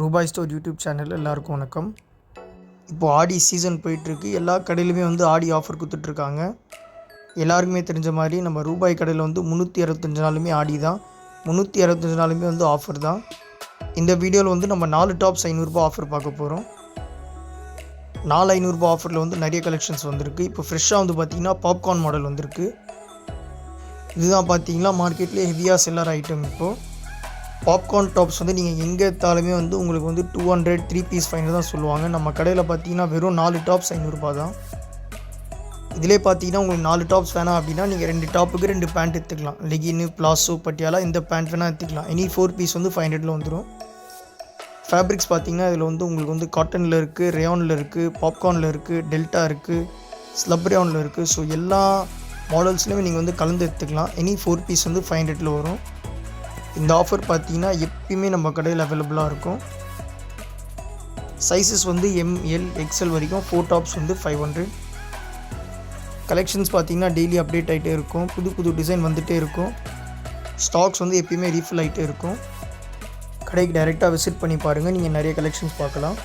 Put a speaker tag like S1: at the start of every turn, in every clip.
S1: ரூபாய் store YouTube channel எல்லாருக்கும் வணக்கம். இப்போது ஆடி சீசன் போயிட்டுருக்கு. எல்லா கடையிலுமே வந்து ஆடி ஆஃபர் கொடுத்துட்ருக்காங்க. எல்லாருக்குமே தெரிஞ்ச மாதிரி நம்ம ரூபாய் கடையில் வந்து முந்நூற்றி அறுபத்தஞ்சு நாளுமே ஆடி தான். முந்நூற்றி அறுபத்தஞ்சு நாளுமே வந்து ஆஃபர் தான். இந்த வீடியோவில் வந்து நம்ம நாலு டாப்ஸ் ஐநூறுரூபா ஆஃபர் பார்க்க போகிறோம் நாலு ஐநூறுரூபா ஆஃபரில் வந்து நிறைய கலெக்ஷன்ஸ் வந்திருக்கு. இப்போ ஃப்ரெஷ்ஷாக வந்து பார்த்திங்கன்னா பாப்கார்ன் மாடல் வந்திருக்கு. இதுதான் பார்த்தீங்கன்னா மார்க்கெட்லேயே ஹெவியாக செல்லர் ஐட்டம் இப்போது பாப்கார்ன் டாப்ஸ் வந்து நீங்கள் எங்கே எடுத்தாலுமே வந்து உங்களுக்கு வந்து two hundred three piece fine தான் சொல்லுவாங்க. நம்ம கடையில் பார்த்தீங்கன்னா வெறும் நாலு டாப்ஸ் ஐநூறுரூபா தான். இதிலே பார்த்தீங்கன்னா உங்களுக்கு நாலு டாப்ஸ் வேணாம் அப்படின்னா நீங்கள் ரெண்டு டாப்புக்கு ரெண்டு பேண்ட் எடுத்துக்கலாம். லெகின்னு பிளாஸோ பட்டியாலா இந்த பேண்ட் வேணால் எடுத்துக்கலாம். எனி ஃபோர் பீஸ் வந்து ஃபைவ் ஹண்ட்ரடில் வந்துடும் ஃபேப்ரிக்ஸ் பார்த்தீங்கன்னா இதில் வந்து உங்களுக்கு வந்து காட்டனில் இருக்குது ரேயானில் இருக்குது பாப்கார்னில் இருக்குது டெல்டா இருக்குது ஸ்லப் ரேயானில் இருக்குது ஸோ எல்லா மாடல்ஸ்லையுமே நீங்கள் வந்து கலந்து எடுத்துக்கலாம். எனி ஃபோர் பீஸ் வந்து ஃபைவ் ஹண்ட்ரடில் வரும். இந்த ஆஃபர் பார்த்தீங்கன்னா எப்பயுமே நம்ம கடையில் அவைலபிளாக இருக்கும். சைஸஸ் வந்து எம்எல் எக்ஸ்எல் வரைக்கும் ஃபோர் டாப்ஸ் வந்து ஃபைவ் ஹண்ட்ரட் கலெக்ஷன்ஸ் பார்த்தீங்கன்னா டெய்லி அப்டேட் ஆகிட்டே இருக்கும். புது புது டிசைன் வந்துகிட்டே இருக்கும். ஸ்டாக்ஸ் வந்து எப்பயுமே ரீஃபில் ஆகிட்டே இருக்கும். கடைக்கு டைரெக்டாக விசிட் பண்ணி பாருங்கள் நீங்கள் நிறைய கலெக்ஷன்ஸ் பார்க்கலாம்.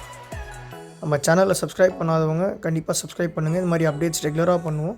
S1: நம்ம சேனலை சப்ஸ்கிரைப் பண்ணாதவங்க கண்டிப்பாக சப்ஸ்கிரைப் பண்ணுங்கள் இது மாதிரி அப்டேட்ஸ் ரெகுலராக பண்ணுவோம்.